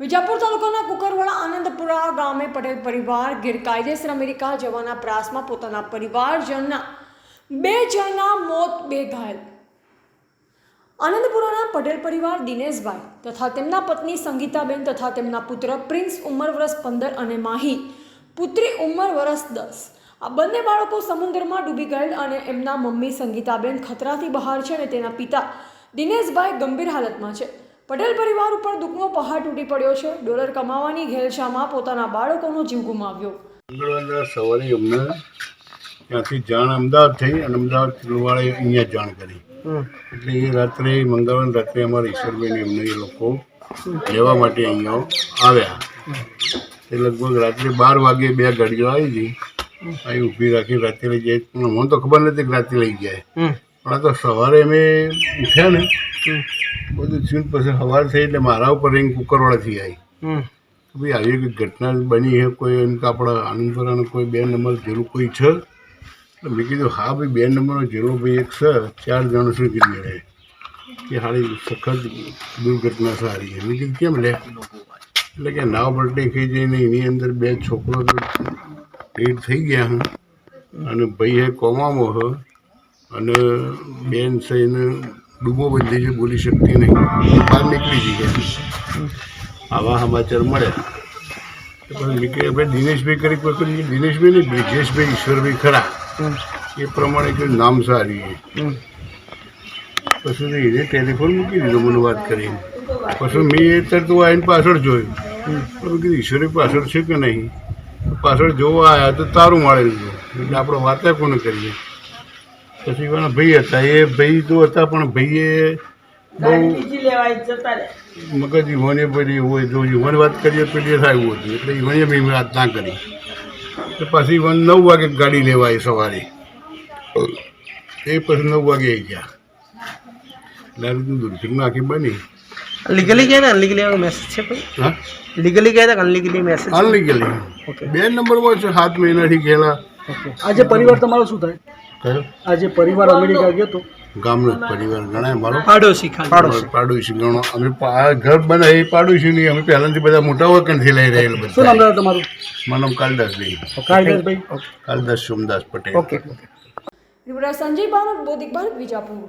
વિજાપુર તાલુકાના કુકરવાડા આનંદપુરા ગામે પટેલ પરિવાર ગેરકાયદેસર અમેરિકા જવાના પ્રયાસમાં પોતાના પરિવારજનના બે જણના મોત બે ઘાયલ આનંદપુરાના પટેલ પરિવાર દિનેશભાઈ તથા તેમના પત્ની સંગીતાબેન તથા તેમના પુત્ર પ્રિન્સ ઉંમર વર્ષ પંદર અને માહી પુત્રી ઉંમર વર્ષ દસ. આ બંને બાળકો સમુદ્રમાં ડૂબી ગયેલ અને એમના મમ્મી સંગીતાબેન ખતરાથી બહાર છે અને તેના પિતા દિનેશભાઈ ગંભીર હાલતમાં છે. પટેલ પરિવાર ઉપર દુઃખનો પહાડ તૂટી પડ્યો છે. ડોલર કમાવાની ઘેલછામાં પોતાના બાળકોનો જીવ ગુમાવ્યો. મંગળવારના સવારે અમને ત્યાંથી જાણ અમદાવાદ થઈ અને અમદાવાદ કિલોવાળે અહીંયા જાણ કરી. એટલે એ રાત્રે મંગળવાર રાત્રે અમારા ઈશ્વરભાઈને એમને એ લોકો લેવા માટે અહીંયા આવ્યા. તે લગભગ રાત્રે બાર વાગે બે ગાડીઓ આવી હતી. અહીં ઊભી રાખી રાત્રે લઈ જાય. પણ મને તો ખબર નથી કે રાત્રે લઈ જાય. પણ આ તો સવારે અમે ઉઠ્યા ને બધું થયું પછી સવાર થઈ એટલે મારા ઉપર રિંગ કુકરવાળાથી આવી ભાઈ આવી કંઈક ઘટના બની છે કોઈ એમ કે આપણા આનંદપુરાનો કોઈ બે નંબર જેલું કોઈ છે? એટલે મેં કીધું હા ભાઈ બે નંબરનો જેલો ભાઈ એક છે ચાર જણ શું કીધું રહે કે સારી સખત દુર્ઘટના સારી છે. મેં કીધું કેમ લે? એટલે કે નાવ પલટી થઈ જઈને એની અંદર બે છોકરો તો ડેડ થઈ ગયા છે અને ભાઈ એ કોમામાં હ. અને બેન છે એને ડૂબો બંધી છે બોલી શકતી નહીં. બહાર નીકળી જઈ ગયા આવા સમાચાર મળ્યા પછી આપણે દિનેશભાઈ કરી કોઈ દિનેશભાઈ નહીં બ્રિજેશભાઈ ઈશ્વરભાઈ ખરા. એ પ્રમાણે કોઈ નામ સારી છે. પછી એને ટેલિફોન મૂકી દીધો મને વાત કરીને. પછી મેં એ તરત આવીને પાછળ જોયું. કીધું ઈશ્વરી પાછળ છે કે નહીં? પાછળ જોવા આવ્યા તો તારું મળેલું એટલે આપણે વાતે કોને કરીએ? પછી પણ ભાઈ હતા? એ ભાઈ તો હતા પણ ભાઈએ બહુ મગજ ઈવોને પડી હોય જો ઈવોને વાત કરીએ તો એ થાય એવું હતું. એટલે ઈવોને બી વાત ના કરી. તો પછી ઈવન નવ વાગે ગાડી લેવા આવી સવારે. એ પછી નવ વાગે આવી ગયા. રીતનું દુર્ઘટના આખી બની. લીગલી ગયા ને અનલીગલી વાળો મેસેજ છે કોઈ? હા? લીગલી ગયા હતા અનલીગલી મેસેજ અનલીગલી બે નંબરમાં છે સાત મહિનાથી ગયેલા. આજે પરિવાર તમારો શું થાય? કયો? આજે પરિવાર અમેરિકા ગયો તો? ગામનો જ પરિવાર ગણાય મારો પાડોશી પાડોશી. પાડોશી ગણો. અમે ઘર આ ઘર બનાવી પાડોશી નહીં. અમે પહેલાંથી બધા મોટા વકનથી લઈ રહેલા શું નામ દાદા તમારું? મારું નામ કાલદાસભાઈ. કાળીદાસભાઈ કાલદાસ સોમદાસ પટેલ. ઓકે સંજય બાનક બોધિક ભારત વિજાપુર.